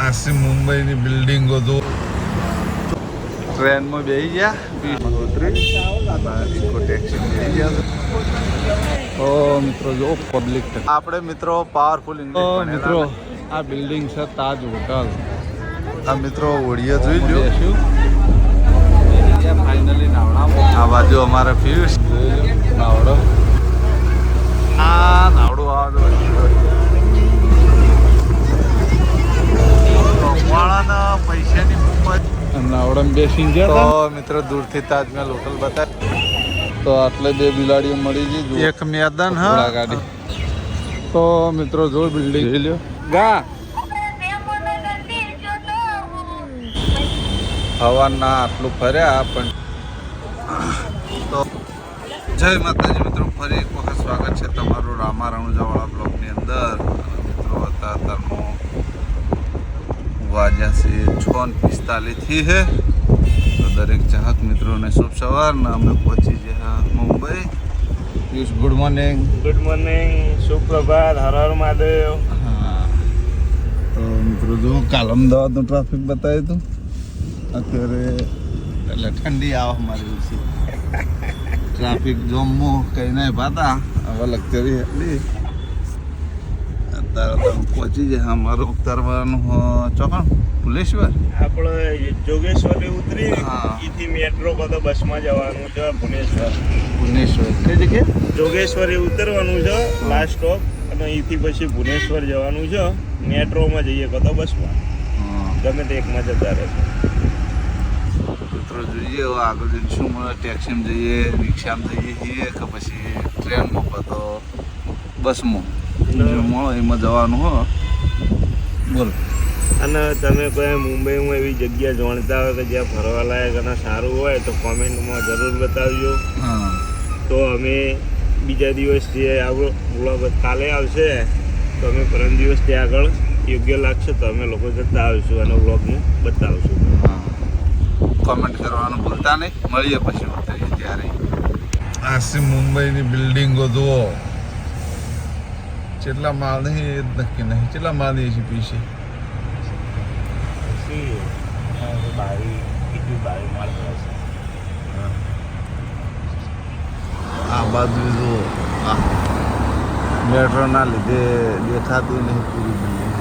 આસી મુંબઈની બિલ્ડિંગો તો ટ્રેનમાં બેસી ગયા. ઉતરી ટેક્સી ગયા ઓ મિત્રો જો પબ્લિક આપણે મિત્રો પાવરફુલ મિત્રો આ બિલ્ડિંગ છે તાજ હોટલ. આ મિત્રો ઓડિયો જોઈ લો ફાઇનલી નાવડા આ બાજુ અમારે પિયુષ. નાવડો. આ વાળાના પૈસાની નાવડમ બેસી ગયા તો મિત્રો દૂરથી તાજમહેલ હોટલ બતાય તો આટલે બે બિલાડીઓ મળી ગઈ એક મેદાન હા. ગાડી તો મિત્રો જો બિલ્ડિંગ. લ્યો. ગા. હવાના આટલું ફર્યા પણ તો જય માતાજી મિત્રો ફરી એક વખત સ્વાગત છે તમારું રામા રણુજાવાળા બ્લોકની અંદર મિત્રો હતા અત્યારમાં વાગ્યા છે છ ને પિસ્તાલીસથી હે. તો દરેક ચાહક મિત્રોને શુભ સવાર. ને અમે પહોંચી ગયા Mumbai. Piyush good morning good morning સુપ્રભાત. હર હર મહાદેવ. હા. તો મિત્રો જો કાલ અમદાવાદનું ટ્રાફિક બતાવ્યું હતું. અત્યારે એટલે ઠંડી આવે અમારી છે. ટ્રાફિક જોમમાં કઈ નહીં પાતા હવે લગતી એટલી. તમે પહોંચી જાય. અમારું ઉતારવાનું ચોકણ ભુલેશ્વર? આપણે જોગેશ્વરી ઉતરી હા. મેટ્રો કતો બસમાં જવાનું છે ભુવનેશ્વર ભુવનેશ્વર. કઈ જગ્યાએ? જોગેશ્વરે ઉતરવાનું છે લાસ્ટ સ્ટોપ અને અહીંથી પછી ભુવનેશ્વર જવાનું છે મેટ્રોમાં જઈએ કદો બસમાં. હા. ગમે તે એકમાં જતા રહેશે. મિત્રો જોઈએ આગળ જઈને શું મળે. ટેક્સીમાં જઈએ રિક્ષામાં જઈએ છીએ કે પછી ટ્રેનમાં કાં તો બસમાં? મળે એમાં જવાનું હો. બોલ. અને તમે કોઈ મુંબઈમાં એવી જગ્યા જાણતા હોય કે જ્યાં ફરવા લાયક અને સારું હોય તો કોમેન્ટમાં જરૂર બતાવજો. તો અમે બીજા દિવસ જે આપણો બ્લોગ કાલે આવશે. તો અમે પરમ દિવસ ત્યાં આગળ યોગ્ય લાગશે તો અમે લોકો જતા આવીશું અને બ્લોગનું બતાવશું. હા. કોમેન્ટ કરવાનું ભૂલતા નહીં. મળીએ પછી. ત્યારે આસી મુંબઈની બિલ્ડિંગો જુઓ. કેટલા માલ નહીં એ નક્કી નહીં કેટલા નહીં છે હશે આ બાજુ જો આ મેટ્રોના લીધે દેખાતું નહીં પૂરી બિલ્ડિંગ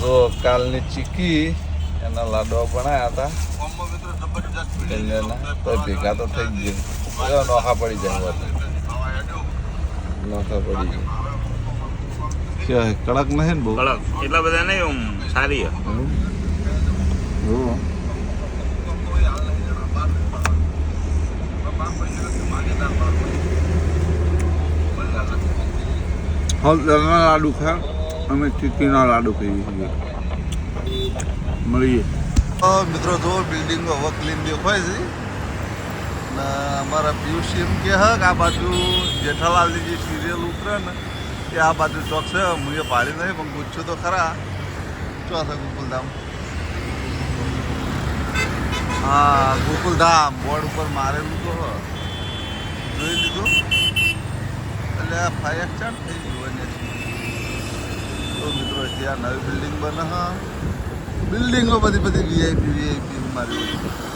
જો કાલની ચીકી એના લાડવા બનાવ્યા હતા ભેગા તો થઈ ગયા નોખા પડી જાય પડી ગયા કડક નહીં ને બહુ? કડક. એટલા બધા નહીં આમ સારી હે. હળદરના લાડુ ખા. અમે ચીકીના લાડુ ખાઈએ છીએ. મળીએ. મિત્રો જો બિલ્ડિંગો હવે ક્લીન દેખાય છે. ને અમારા પિયુષ એમ કે હક, આ બાજુ જેઠાલાલની જે સિરિયલ ઉતરે ને એ આ બાજુ ચોક છે, હું એ પાડી નહીં, પણ પૂછ્યું તો ખરા. ચોથા ગોકુલધામ. હા, ગોકુલધામ, બોર્ડ ઉપર મારેલું તો હ. જોઈ લીધું? એટલે આ ફાયર સ્ટાર્ટ થઈ ગયું અને તો મિત્રો, ત્યાં નવી બિલ્ડિંગ બને, હા. બિલ્ડિંગો બધી બધી વીઆઈપી વીઆઈપી મારી હવે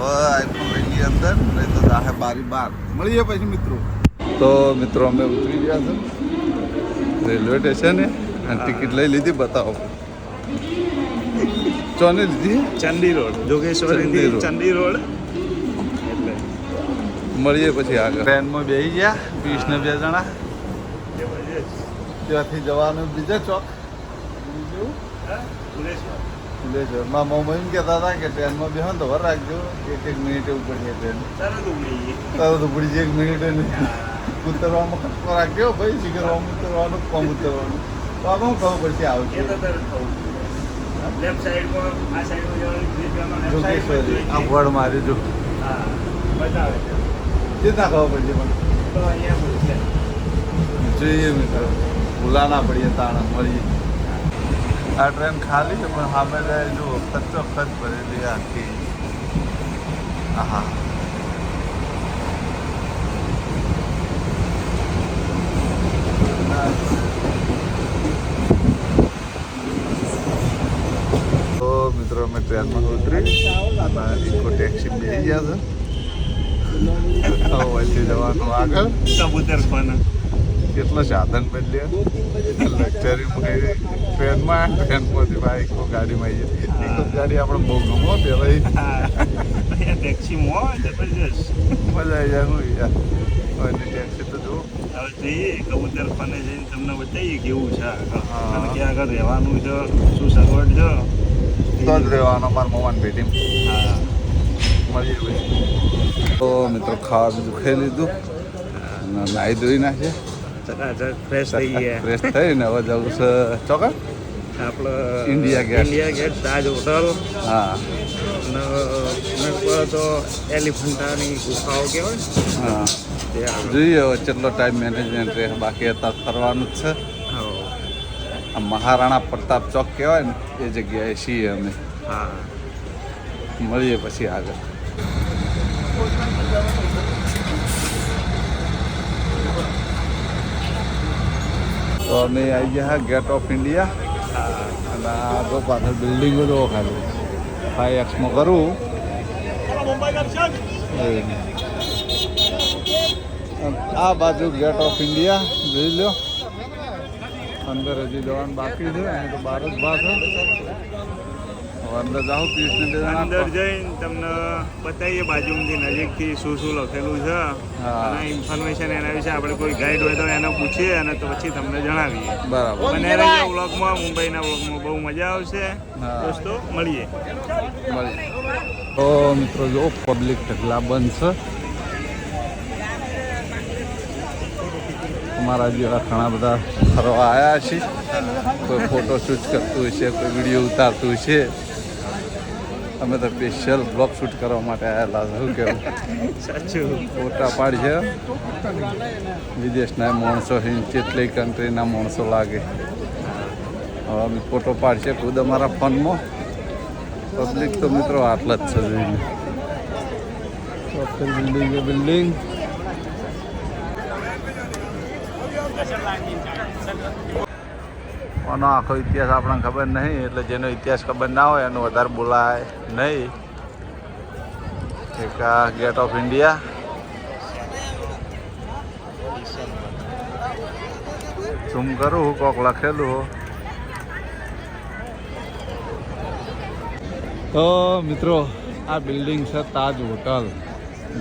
આઈફોન અંદર નહીં તો દાહે બારી બાર. મળીએ પછી મિત્રો. તો મિત્રો અમે ઉતરી ગયા છે. રેલવે સ્ટેશને. અને ટિકિટ લઈ લીધી બતાવો. ચોને લીધી? ચંડી રોડ. જોગેશ્વરી ચંડી રોડ. મળીએ પછી આગળ. ટ્રેનમાં બેસી ગયા વીસ ને બે જણા. ત્યાંથી જવાનું બીજા ચોક. હા? મારા મમ્મી એમ કહેતા હતા કે ટ્રેનમાં બેહો તો વર રાખજો. એક એક મિનિટે જાય ટ્રેન. તરત ઉપડી જાય એક મિનિટે ઉતરવામાં ખર્ચો રાખજો ભાઈ. શીખરવામાં ઉતરવાનું કોમ ઉતરવાનું. તો આ બહુ ખબર પડશે એ આવશે તો તરત થવું. લેફ્ટ સાઈડમાં આ સાઈડમાં જવાનું બ્રિજ જવાનું, લેફ્ટ સાઈડમાં જોગેશ્વરી આ જોઈએ. મારી જો. હા બતાવે છે. જે ના ખબર પડશે મને. તો અહીંયા જોઈએ મિત્રો. ભૂલા ના પડીએ તાણા મળીએ. આ ટ્રેન ખાલી છે પણ સામે જાય જો ખર્ચો ખર્ચ ભરેલી આખી. આહા. મિત્રો અમે ટ્રેનમાં ઉતરી. અને ઇકો ટેક્સી બેસી ગયા છે. વચ્ચે જવાનું આગળ. કબૂતર ખાના કેટલો સાધન બદલ્યા. લક્ઝરી ટ્રેનમાં ટ્રેનમાંથી ભાઈ ઇકો ગાડીમાં આવીએ. ઇકો ગાડી આપણે બહુ ગમો તે હા. ટેક્સી માં જબરજસ્ત. મજા આવી જાય હું યાર. ટેક્સી તો જો હવે જઈએ કબૂતર ખાને જઈને તમને બતાવીએ કેવું છે અને ક્યાં આગળ રહેવાનું છે શું સગવડ છે? તો જ રહેવાનો મારા મમ્માને ભેટી હા મળીએ ભાઈ તો મિત્રો ખાવા બીજું ખાઈ લીધું. નાહી ધોઈ નાખીએ. ફ્રેશ થઈ ગયા. ફ્રેશ થઈને હવે જવું છે ચોકા આપણે India gate India gate Taj hotel હા. અને તો એલિફન્ટાની ગુફાઓ કહેવાય હા. જોઈએ હવે કેટલો ટાઈમ મેનેજમેન્ટ રહે. બાકી અત્યારે ફરવાનું જ છે. આ મહારાણા પ્રતાપ ચોક કહેવાય ને એ જગ્યાએ છીએ અમે. હા. મળીએ પછી આગળ. તો અમે આવી ગયા ગેટ ઓફ ઇન્ડિયા અને આ તો પાછળ બિલ્ડિંગો જો ખાલી ફાઈવ એક્સમાં કરું. આ બાજુ ગેટ ઓફ ઇન્ડિયા જોઈ લો. અંદર હજી જવાનું બાકી છે, અહીં તો બાર જ ભાગ અંદર જાઓ કૃષ્ણ અંદર જઈને તમને બતાવીએ બાજુમાંથી નજીકથી શું શું લખેલું છે. અને ઇન્ફોર્મેશન એના વિશે આપણે કોઈ ગાઈડ હોય તો એને પૂછીએ અને તો પછી તમને જણાવીએ. બરાબર. રહેજો વ્લોગમાં મુંબઈના વ્લોગમાં બહુ મજા આવશે. દોસ્તો મળીએ. મળીએ. તો મિત્રો જો પબ્લિક ઢગલા બંધ છે. અમારા જેવા ઘણા બધા ફરવા આવ્યા છે કોઈ ફોટો શૂટ કરતું છે કોઈ વીડિયો ઉતારતું છે અમે તો સ્પેશિયલ બ્લોગ શૂટ કરવા માટે આવેલા શું કેવું? સાચું. ફોટા પાડીએ વિદેશના માણસો કેટલી કન્ટ્રીના માણસો લાગે. હવે અમે ફોટો પાડશે ખુદ અમારા ફોનમાં. પબ્લિક તો મિત્રો આટલા જ છે જોઈને. બિલ્ડિંગ એ બિલ્ડિંગ આનો આખો ઇતિહાસ આપણને ખબર નહીં, એટલે જેનો ઇતિહાસ ખબર ના હોય એનું વધારે બોલાય નહીં. એક આ ગેટ ઓફ ઇન્ડિયા ઝૂમ કરું કોક લખેલું હો. તો મિત્રો, આ બિલ્ડિંગ છે તાજ હોટલ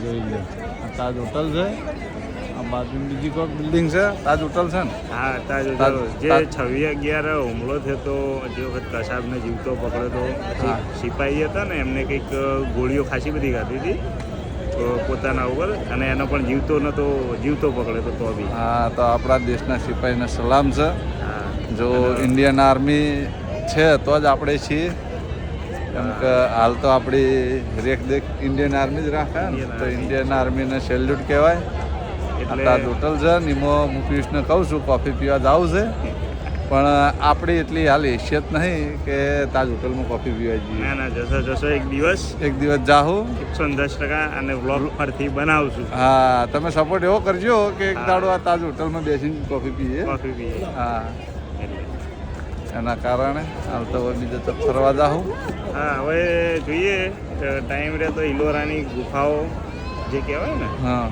જોઈ લે. તાજ હોટલ છે. બાજુ બીજી કોઈક બિલ્ડિંગ છે? તાજ હોટલ છે ને? હા તાજ- હોટલ જે છવ્વીસ છવ્વી અગિયાર હુમલો થયો તો જે વખત કસાબને જીવતો પકડ્યો તો સિપાહી હતા ને એમને કંઈક ગોળીઓ ખાસી બધી ખાધી હતી. તો પોતાના ઉપર અને એનો પણ જીવતો નતો જીવતો પકડ્યો તો તો બી. હા તો આપણા દેશના સિપાહીને સલામ છે. જો ઇન્ડિયન આર્મી છે તો જ આપણે છીએ. કેમ કે હાલ તો આપણી રેખ દેખ ઇન્ડિયન આર્મી જ રાખે તો ઇન્ડિયન આર્મીને સેલ્યુટ કહેવાય. એટલે હોટલ છે ને એમાં હું પિયુષને કહું છું કોફી પીવા જાવું છે. પણ આપણી એટલી હાલ હેસિયત નહીં કે તાજ હોટલમાં કોફી પીવા જઈએ. ના જશો જશો એક દિવસ. એક દિવસ જાહું. એકસો દસ ટકા અને વ્લોગ પરથી બનાવશું. હા તમે સપોર્ટ એવો કરજો કે એક. દાડો આ તાજ હોટલમાં બેસીને કોફી પીએ. કોફી પીએ. હા. એના કારણે હાલ તો હવે બીજે તો ફરવા જાહું. હા હવે જોઈએ. ટાઈમ રહે તો ઇલોરાની ગુફાઓ જે કહેવાય ને હા.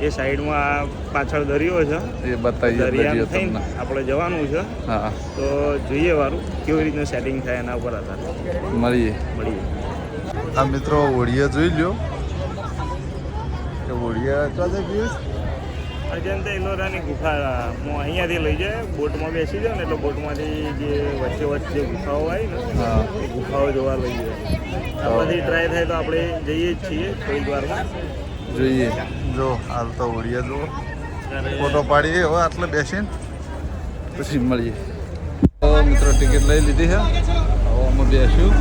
એ સાઈડમાં આ પાછળ દરિયો છે. એ બતાવી દરિયા થઈને આપણે જવાનું છે. હા. તો જોઈએ વારું કેવી રીતનું સેટિંગ થાય એના ઉપર આધાર. મળીએ. મળીએ. આ મિત્રો ઓળિયા જોઈ લ્યો. કે? ઓળિયા પિયુષ અજંતા ઇલોરાની ગુફા હું અહીંયાથી લઈ જાય બોટમાં બેસી જાઉં ને એટલે બોટમાંથી જે વચ્ચે વચ્ચે ગુફાઓ આવી ને હા. એ ગુફાઓ જોવા લઈ જાય. બધી ટ્રાય થાય તો આપણે જઈએ જ છીએ થોડીક વારમાં. જોઈએ. જો હાલ તો ઉડીએ જુઓ. ફોટો પાડીએ હવે આટલે બેસીને. પછી મળીએ. તો મિત્રો ટિકિટ લઈ લીધી છે. હવે અમે બેસ્યું.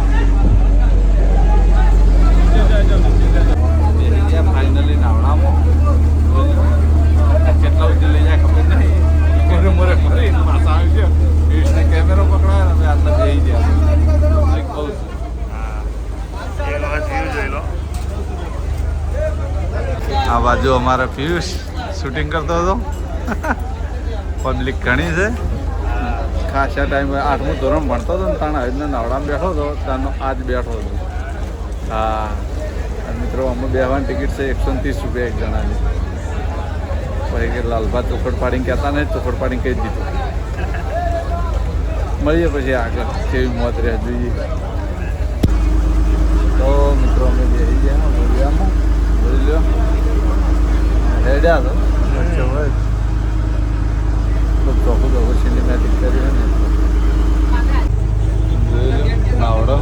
બેસી ફાઇનલી નાવડામાં. કેટલા સુધી લઈ જાય ખબર નહીં. મોરે મોરે પાછા આવી ગયો કૃષ્ણે કેમેરો પકડાયો ને આટલા જઈ ગયા. હા. એ જોઈ લો. આ બાજુ અમારા પિયુષ શૂટિંગ કરતો હતો. પબ્લિક ઘણી છે. ખાસા ટાઈમે આઠમું ધોરણ ભણતો હતો ને તાણે હજને નવડામાં બેઠો હતો ત્યાંનો આજ બેઠો હતો. હા મિત્રો, અમે બેહવાની ટિકિટ છે એકસો ત્રીસ રૂપિયા એક જણાની. પછી કે લાલભા ચોખડ પાડીને કહેતા નહીં ચોખડ પાડીને કહી દીધું. મળીએ પછી આગળ, કેવી મોત રહે જોઈએ તો મિત્રો અમે બેસી ગયા બોલિયામાં જોઈ લો હેડ્યા તો વચ્ચે વચ ખૂબ ચોખ્ખું ચોખ્ખું સિનેમેટિક કર્યું ને જોઈ લો નાવડો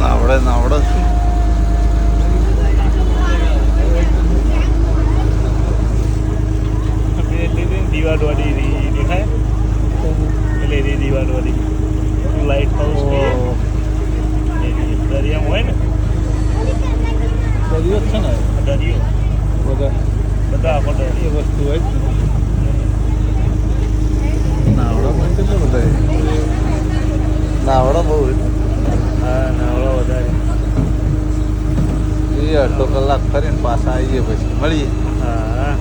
નાવડે નાવડો શું દિવાલ વાળી રી દેખાય એટલે એ દિવાલ વાળી લાઈટ હાઉસ કે ઓહ, એ દરિયામાં હોય ને દરિયો જ છે ને દરિયો બધા બધા આખો એ દરિયો વસ્તુ હોય જ ને. નાવડો પણ કેટલો બધા નાવડો બહુ હા નાવડો વધારે એ અડધો કલાક ફરીને પાછા આવીએ પછી મળીએ હા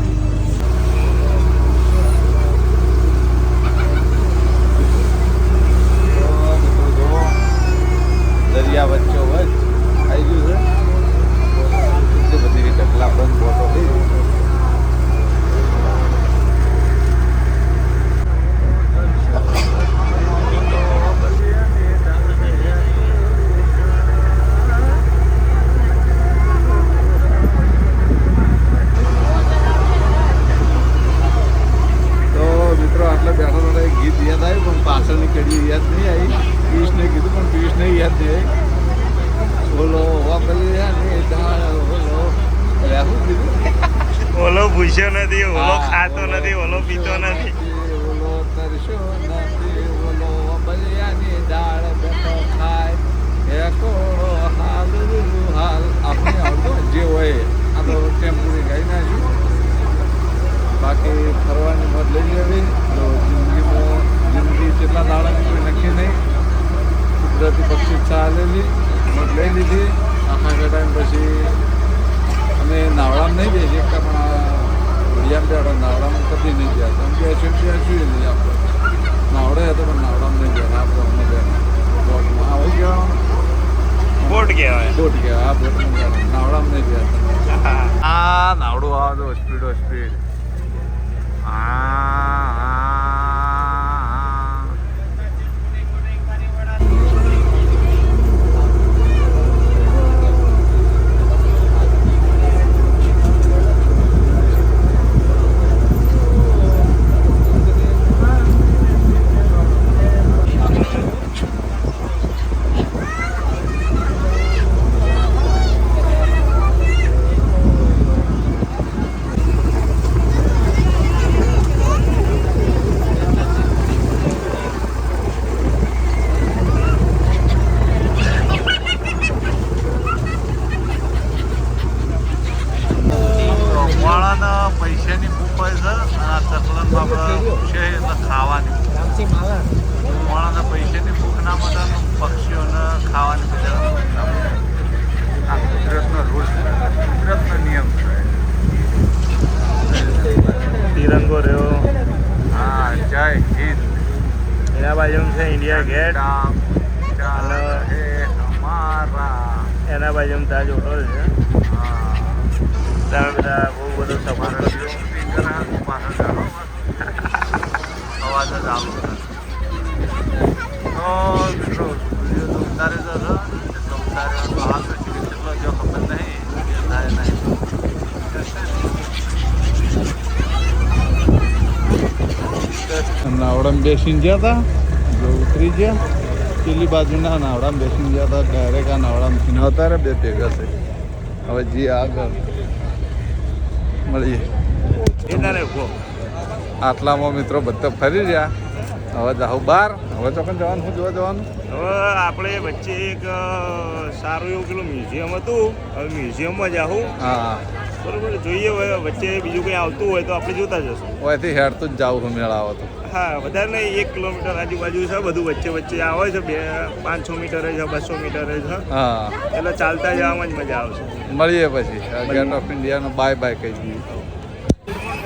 દરિયા વચ્ચો વચ આવી ગયું છે એટલી બધી ઢગલા બંધ બોટો થઈ તો મિત્રો આટલે બેઠા બેઠા એક ગીત યાદ આવ્યું પણ પાછળની કડી યાદ નહીં આવી પિયુષને કીધું પણ પિયુષને યાદ નહીં આવી બોલો વાપરી ડાળ બોલો એટલે શું કીધું ઓલો ભૂસ્યો નથી ઓલો હા, ખાતો ઓલો નથી ઓલો પીતો ભૂસ્યો નથી ઓલો તરસ્યો નથી ઓલો બલિયાની દાળ બેઠો ખાય હે કોળો હાલ રૂલું હાલ આપણે આવડતું જે હોય આ તો ટેમ્પોરી ગાઈ નાખ્યું બાકી ફરવાની મત લઈ લેવી તો જિંદગીમાં જિંદગી કેટલા દાડાની કોઈ નક્કી નહીં કુદરતી પક્ષી ચાલેલી મત લઈ લીધી. આખા ટાઈમ પછી અમે નાવડામાં નહીં બેસીએ એકતા પણ ઘડિયામ બેઠો નાવડામાં કદી નહીં ગયા હતા. કે બેસ્યું બેસ્યું નહીં આપણે નાવડે હતો પણ નાવડામાં નહીં ગયા. આપણે અમને ગયા. બોટમાં આવું ગયા. બોટ કહેવાય બોટ ગયા આ બોટમાં ગયા. નાવડામાં નહીં ગયા આ નાવડું આવે તો સ્પીડો સ્પીડ. વાળાના પૈસાની ભૂખ હોય છે અને આ ચકલનમાં આપણે છે એટલે ખાવાની વાળાના પૈસાની ભૂખ ના મળે અને પક્ષીઓને ખાવાની બિચારા ભૂખ ના મળે આ કુદરતનો રૂલ છે કુદરતનો નિયમ છે તિરંગો રહ્યો હા જય હિન્દ એના બાજુ છે ઇન્ડિયા ગેટ રામ ચાલ અને- હે હમારા એના બાજુ તાજ હોટલ છે હા તમે અવાજ જ આવો તો મિત્રો સૂર્ય તો ઉતારે જ જો ખબર નહીં નહીં નાવડામાં બેસીને ગયા હતા જો ઉતરી ગયા, પેલી બાજુના નાવડામાં બેસીને ગયા હતા ડાયરેક્ટ આ નાવડામાં નહોતા બે ભેગા છે. હવે જે આગળ મળીએ આટલામાં મિત્રો બધા ફરી રહ્યા. હવે જાઉં બાર હવે ચોકન જવાનું શું જોવા જવાનું? હવે આપણે વચ્ચે એક સારું એવું પેલું મ્યુઝિયમ હતું. હવે મ્યુઝિયમમાં જાઉં હા. બરોબર જોઈએ હોય વચ્ચે બીજું કંઈ આવતું હોય તો આપણે જોતા જશું. ઓયથી હેડતું જ જાવું મેળાવો તો. હા વધારે નહીં એક કિલોમીટર આજુબાજુ છે બધું વચ્ચે વચ્ચે આવે છે બે પાંચસો મીટરે છે બસો મીટરે છે હા. એટલે ચાલતા જવામાં જ મજા આવશે. મળીએ પછી. ગેટ ઓફ ઇન્ડિયાનો બાય બાય કહી દઈએ.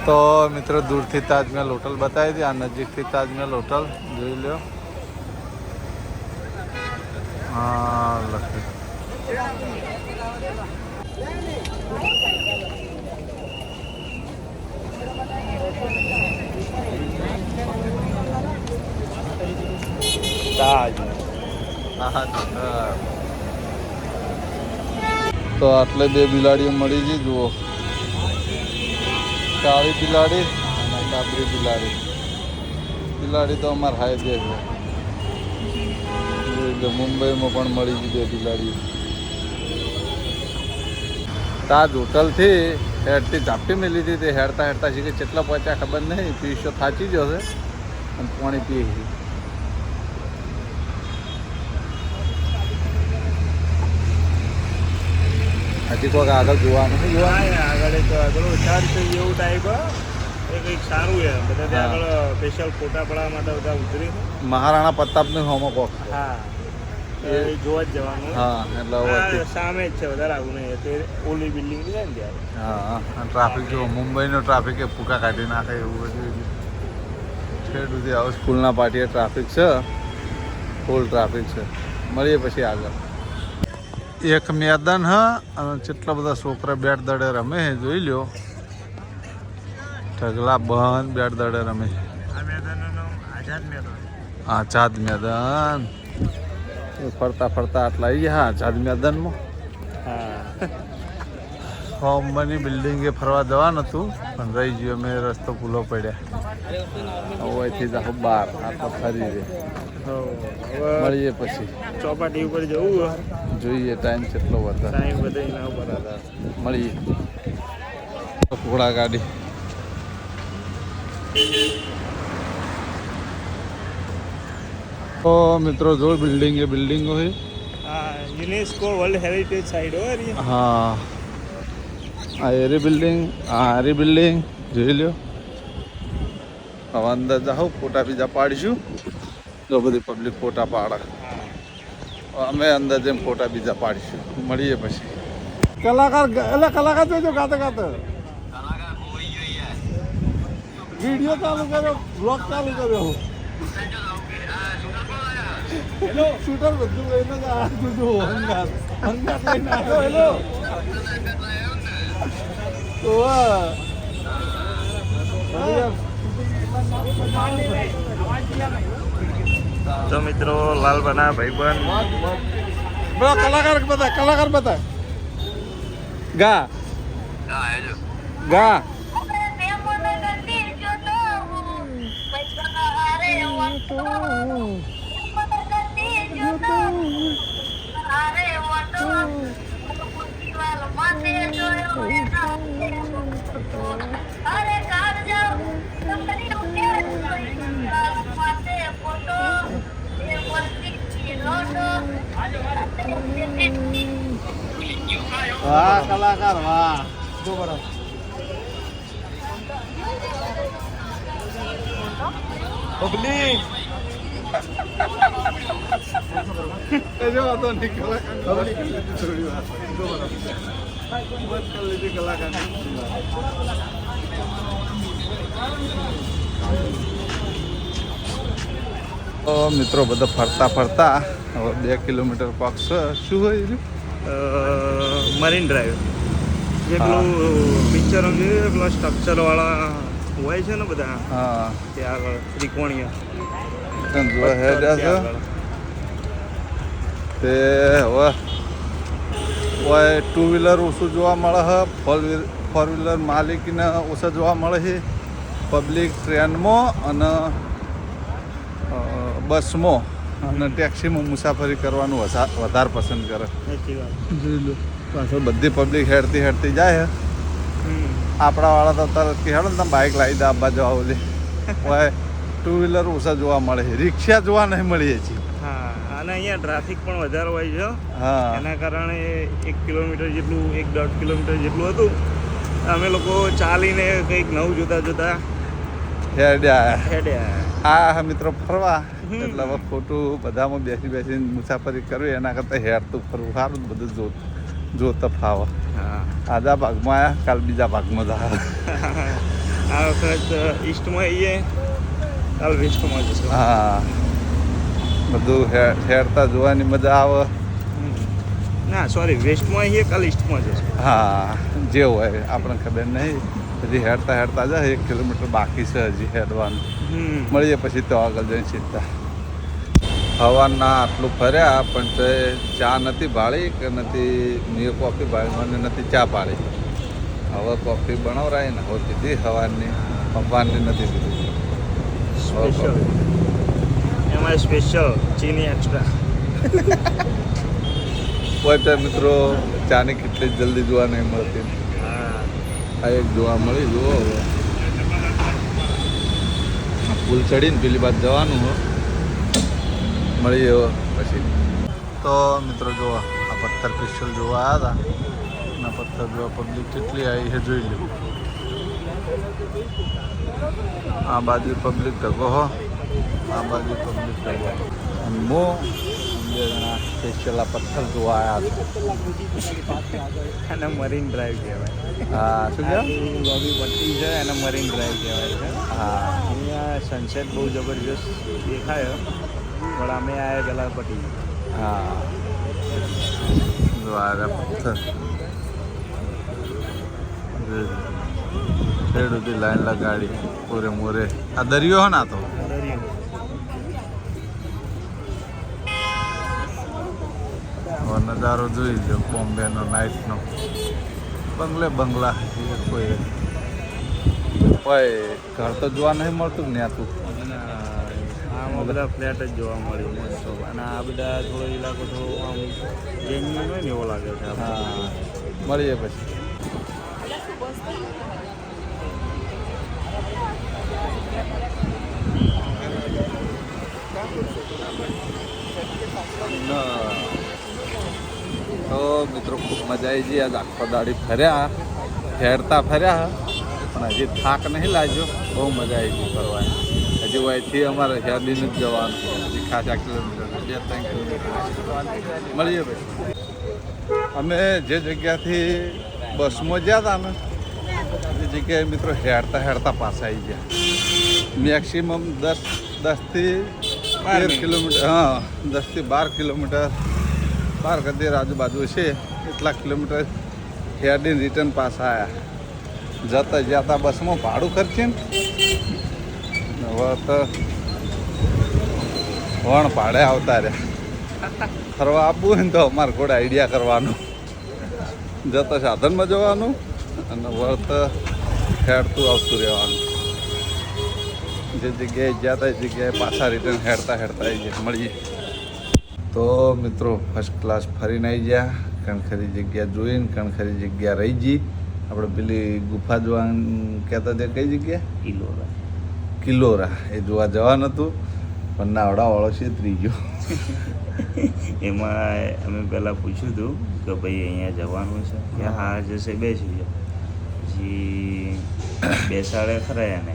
તો મિત્રો દૂરથી તાજમહેલ હોટલ બતાવી હતી આ નજીકથી તાજમહેલ હોટલ જોઈ લ્યો. હા લખી. તો આટલે બે બિલાડીઓ મળી ગઈ, જુઓ. કાળી બિલાડી અને કાબરી બિલાડી. બિલાડી તો અમારે હાઈ દે છે. એટલે મુંબઈમાં પણ મળી ગઈ બે બિલાડીઓ. તાજ હોટલથી હેડથી ઝાપટી મેલી હતી તે હેડતા હેડતા શીખે કેટલા પહોંચ્યા ખબર નહીં પીશો થાચી જશે અને પાણી પી હજી કોઈક આગળ જોવાનું હા આગળ એક પેલું ચર્ચ જેવું ટાઈપ એ કંઈક સારું છે. બધા આગળ સ્પેશિયલ ફોટા પડવા માટે બધા ઉતરી છે. મહારાણા પ્રતાપનું હોમો કોક હા. જોવા જ જવાનું. હા એટલે સામે જ છે વધારે આવું નહીં. તે ઓલી બિલ્ડિંગ છે ને ત્યાં હા ટ્રાફિક જો મુંબઈનો ટ્રાફિક એ ફૂકા કાઢી નાખે એવું બધું છેડ સુધી આવું સ્કૂલના પાટીએ ટ્રાફિક છે. ફૂલ ટ્રાફિક છે. મળીએ પછી આગળ. એક મેદાન હ અને કેટલા બધા છોકરા બેટ દડે રમે છે જોઈ લ્યો. ઢગલા બંધ બેટ દડે રમે છે. આ મેદાનનું નામ આઝાદ મેદાન. આઝાદ મેદાન. ફરતા ફરતા આટલા આવી ગયા. હા આઝાદ મેદાનમાં. હા. હોમની બિલ્ડિંગે ફરવા જવાનું હતું પણ રહી ગયો અમે રસ્તો પૂલો પડ્યા. અહીંથી જાઓ બાર આ તો ફરી રે મળીએ પછી. ચોપાટી ઉપર જવું જોઈએ ટાઈમ કેટલો વધારે મળીએ. ઘોડા ગાડી. તો મિત્રો જો બિલ્ડિંગ એ બિલ્ડિંગ હોય. વર્લ્ડ હેરિટેજ સાઇટ હોય રી હા આ એરી બિલ્ડિંગ આ હારી બિલ્ડિંગ જોઈ લ્યો. હવે અંદર જાઓ ફોટા બીજા પાડીશું. જો બધી પબ્લિક ફોટા પાડે. અમે અંદર જેમ ફોટા બીજા પાડીશું. મળીએ પછી. કલાકાર એટલે કલાકાર જોઈજો ગાતે ગાતે. વીડિયો ચાલુ કર્યો બ્લોગ ચાલુ કર્યો. શૂટર બધું લઈને જ આ બધું હંગાત. હંગાત લઈને આવ્યો હેલો ઓવા તો મિત્રો લાલબાના ભાઈબંધ. બધા કલાકાર બતા કલાકાર બતા ગા. ગા. અરે વાહ કલાકાર વાહ. પબ્લિક. એ જો તો નહીં થોડી વાર જો કરી લીધી કલાકાર મિત્રો બધા ફરતા ફરતા હવે બે કિલોમીટર પાક છે શું હોય? મરીન ડ્રાઈવ જે. પેલું પિક્ચરો પેલા સ્ટ્રક્ચર વાળા હોય છે ને બધા હા ત્યાં આગળ ત્રિકોણીય ત્યાં જોવા હેડ્યા છે. તે હવે હોય ટુ વ્હીલર ઓછું જોવા મળે છે ફોર વ્હીલર ફોર વ્હીલર માલિકીને ઓછા જોવા મળે છે પબ્લિક ટ્રેનમાં અને બસમાં અને ટેક્સીમાં મુસાફરી કરવાનું વધા- વધારે પસંદ કરે. પાછળ બધી પબ્લિક હેડતી હેડતી જાય. આપણા વાળા તો તરત હેડો ને તમે બાઇક લાવી દે આબા જવા બોલી હોય ટુ વ્હીલર ઓછા જોવા મળે છે. રિક્ષા જોવા નહીં મળીએ છીએ. હા અને અહીંયા ટ્રાફિક પણ વધારે હોય છે. હા. એના કારણે એક કિલોમીટર જેટલું એક દોઢ કિલોમીટર જેટલું હતું. અમે લોકો ચાલીને કંઈક નવું જોતા જોતા હેડ્યા. હેડ્યા. આ મિત્રો ફરવા. એટલે હવે ખોટું બધામાં બેસી બેસીને મુસાફરી કરવી એના કરતાં હેડતું ફરવું સારું બધું જોત જોતા ફાવે. હા. આજા ભાગમાં આવ્યા કાલ બીજા ભાગમાં જ. આ વખત ઈસ્ટમાં આવીએ હા. બધું હેરતા જોવાની મજા આવે. ના સોરી વેસ્ટમાં આવીએ કાલ ઈસ્ટમાં જશું હા જે હોય આપણને ખબર નહીં. હજી હેરતા હેરતા જાય એક કિલોમીટર બાકી છે હજી હેડવાનું મળીએ પછી તો આગળ જઈને સીધા હવાના આટલું ફર્યા પણ તે ચા નથી ભાળી કે નથી મેં કોફી ભાળી મને નથી ચા પાડી હવે કોફી બનાવરાય ને હવે કીધી હવાની પપ્પાની નથી દીધી સ્પેશિયલ એમાં સ્પેશિયલ ચીની એક્સ્ટ્રા કોઈ મિત્રો ચાની કેટલી જલ્દી જોવા નહીં મળતી. હા. આ એક જોવા મળી જુઓ હવે. પુલ ચડીને પેલી બાદ જવાનું હો. મળી ગયો પછી. તો મિત્રો જુઓ આ પથ્થર સ્પેશિયલ જોવા આવ્યા હતા. અને પથ્થર જોવા પબ્લિક કેટલી આવી છે જોઈ લો આ બાજુ પબ્લિક ઢગો હો. આ બાજુ પબ્લિક અને મો બે જણા સ્પેશિયલ આ પથ્થર જોવા આવ્યા અને મરીન ડ્રાઈવ કહેવાય. હા શું કહેવાય લોબી પટ્ટી છે એને મરીન ડ્રાઈવ કહેવાય છે. હા. અહીંયા સનસેટ બહુ જબરજસ્ત દેખાય પણ અમે આયા પેલા પટી હા. દ્વારા પથ્થર. છેડ સુધી લાઈન લગાડી. પૂરે મોરે. આ દરિયો હો ના તો? નજારો જોઈ લો બોમ્બેનો નાઇટનો બંગલે બંગલા. કોઈ હોય ઘર તો જોવા નહીં મળતું ને તું આમાં બધા ફ્લેટ જ જોવા મળ્યું મસ્ત અને આ બધા થોડો ઇલાકો થોડો આમ જેન્યુઅન હોય ને એવો લાગે છે. મળીએ પછી. તો મિત્રો, ખૂબ મજા આવી ગઈ. આજ આખો દાડી ફર્યા, ફેરતા ફર્યા. પણ હજી થાક નહીં લાગ્યો. બહુ મજા આવી ગઈ ફરવાની. હજી અહીંથી અમારે હેરડીને જ જવાનું હજી ખાસા કિલોમીટર બે ત્રણ કિલોમીટર. મળીએ ભાઈ. અમે જે જગ્યાથી બસમાં ગયા હતા ને, એ જગ્યાએ મિત્રો હેરતા હેરતા પાછા આવી ગયા. મેક્સિમમ દસ દસથી તેર કિલોમીટર હા દસથી બાર કિલોમીટર બાર કદેર આજુબાજુ છે. એટલા કિલોમીટર હેડીને રિટર્ન પાછા આવ્યા જતા જતા બસમાં ભાડું ખર્ચે ને હવે તો વણ ભાડે આવતા રહ્યા. ફરવા આપવું હોય ને તો અમારે ઘોડે આઈડિયા કરવાનું. જતા સાધનમાં જવાનું અને વર્ત હેડતું આવતું રહેવાનું. જે જગ્યાએ ગયા હતા એ જગ્યાએ પાછા રિટર્ન હેડતા હેડતા આવી ગયા મળીએ તો મિત્રો ફર્સ્ટ ક્લાસ ફરીને આવી ગયા. કણખરી જગ્યા જોઈને કણખરી જગ્યા રહી ગઈ. આપણે પેલી ગુફા જોવાનું કહેતા તે કઈ જગ્યા? કિલોરા. કિલોરા. એ જોવા જવાનું હતું પણ નાવડા વાળો છે ત્રીજો. એમાં અમે પહેલાં પૂછ્યું હતું કે ભાઈ અહીંયા જવાનું છે. કે હા જશે બેસી જાઓ. પછી બેસાડે ખરા એને.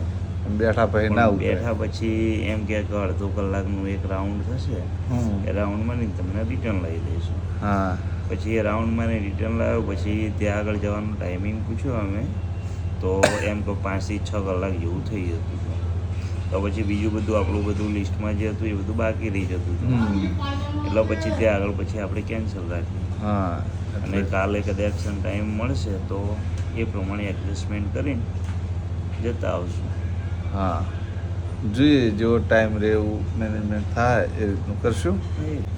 બેઠા પછી ના બેઠા પછી એમ કે અડધો કલાકનું એક રાઉન્ડ થશે. એ રાઉન્ડમાં નહીં તમને રિટર્ન લઈ દઈશું. હા. પછી એ રાઉન્ડમાં ને રિટર્ન લાવ્યો પછી ત્યાં આગળ જવાનું ટાઈમિંગ પૂછ્યું અમે તો એમ તો પાંચથી છ કલાક જેવું થઈ જતું હતું. તો પછી બીજું બધું આપણું બધું લિસ્ટમાં જે હતું એ બધું બાકી રહી જતું હતું. એટલે પછી ત્યાં આગળ પછી આપણે કેન્સલ રાખ્યું હા. અને કાલે કદાચ ટાઈમ મળશે તો એ પ્રમાણે એડજસ્ટમેન્ટ કરીને જતા આવશું. હા. જોઈએ જેવો ટાઈમ રહે એવું મેનેજમેન્ટ થાય એ રીતનું કરશું.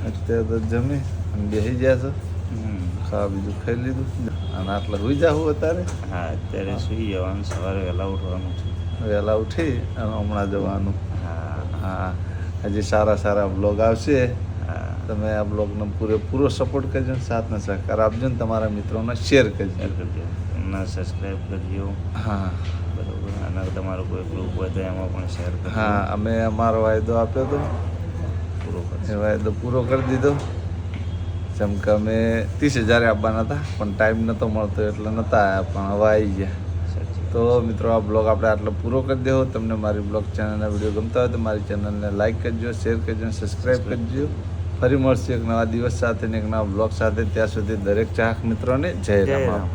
અત્યારે તો જમી અને બેસી ગયા છો. હમ. ખાવા બીજું ખાઈ લીધું. અને આટલા સુઈ જાવ અત્યારે? હા અત્યારે સુઈ જવાનું સવારે વહેલા ઉઠવાનું છે. વહેલા ઉઠી અને હમણાં જવાનું. હા. હા. હજી સારા સારા બ્લોગ આવશે. તમે આ બ્લોગનો પૂરેપૂરો સપોર્ટ કરજો ને સાથને સહકાર આપજો ને તમારા મિત્રોને શેર કરજો. ચેનલને સબસ્ક્રાઈબ કરજો. હા. બરોબર અને તમારો કોઈ ગ્રુપ હોય તો એમાં પણ શેર કરો હા અમે અમારો વાયદો આપ્યો હતો પૂરો એ વાયદો પૂરો કરી દીધો. જેમ કે અમે ત્રીસ હજારે આપવાના હતા પણ ટાઈમ નહોતો મળતો એટલે નહોતા આવ્યા પણ હવે આવી ગયા. તો મિત્રો આ બ્લોગ આપણે આટલો પૂરો કરી દેવો. તમને મારી બ્લોગ ચેનલના વીડિયો ગમતા હોય તો મારી ચેનલને લાઇક કરજો શેર કરજો અને સબસ્ક્રાઈબ કરજો. ફરી મળશે એક નવા દિવસ સાથે ને એક નવા બ્લોગ સાથે. ત્યાં સુધી દરેક ચાહક મિત્રોને જય રામ.